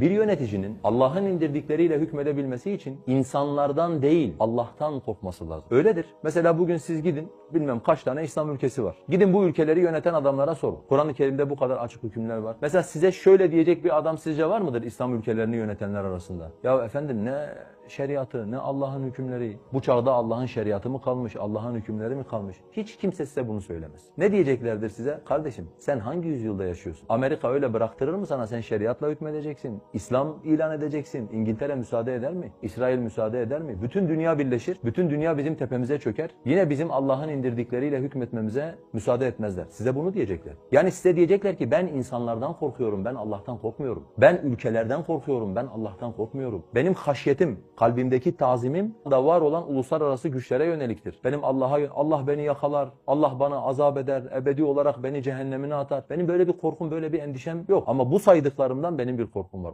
Bir yöneticinin Allah'ın indirdikleriyle hükmedebilmesi için insanlardan değil Allah'tan korkması lazım. Öyledir. Mesela bugün siz gidin bilmem kaç tane İslam ülkesi var. Gidin bu ülkeleri yöneten adamlara sorun. Kur'an-ı Kerim'de bu kadar açık hükümler var. Mesela size şöyle diyecek bir adam sizce var mıdır İslam ülkelerini yönetenler arasında? Ya efendim ne şeriatı ne Allah'ın hükümleri. Bu çağda Allah'ın şeriatı mı kalmış, Allah'ın hükümleri mi kalmış? Hiç kimse size bunu söylemez. Ne diyeceklerdir size? Kardeşim sen hangi yüzyılda yaşıyorsun? Amerika öyle bıraktırır mı sana? Sen şeriatla hükmedeceksin. İslam ilan edeceksin. İngiltere müsaade eder mi? İsrail müsaade eder mi? Bütün dünya birleşir. Bütün dünya bizim tepemize çöker. Yine bizim Allah'ın indirdikleriyle hükmetmemize müsaade etmezler. Size bunu diyecekler. Yani size diyecekler ki ben insanlardan korkuyorum. Ben Allah'tan korkmuyorum. Ben ülkelerden korkuyorum. Ben Allah'tan korkmuyorum. Benim haşyetim, kalbimdeki tazimim da var olan uluslararası güçlere yöneliktir. Benim Allah'a Allah beni yakalar, Allah bana azap eder, ebedi olarak beni cehennemine atar. Benim böyle bir korkum, böyle bir endişem yok. Ama bu saydıklarımdan benim bir korkum var.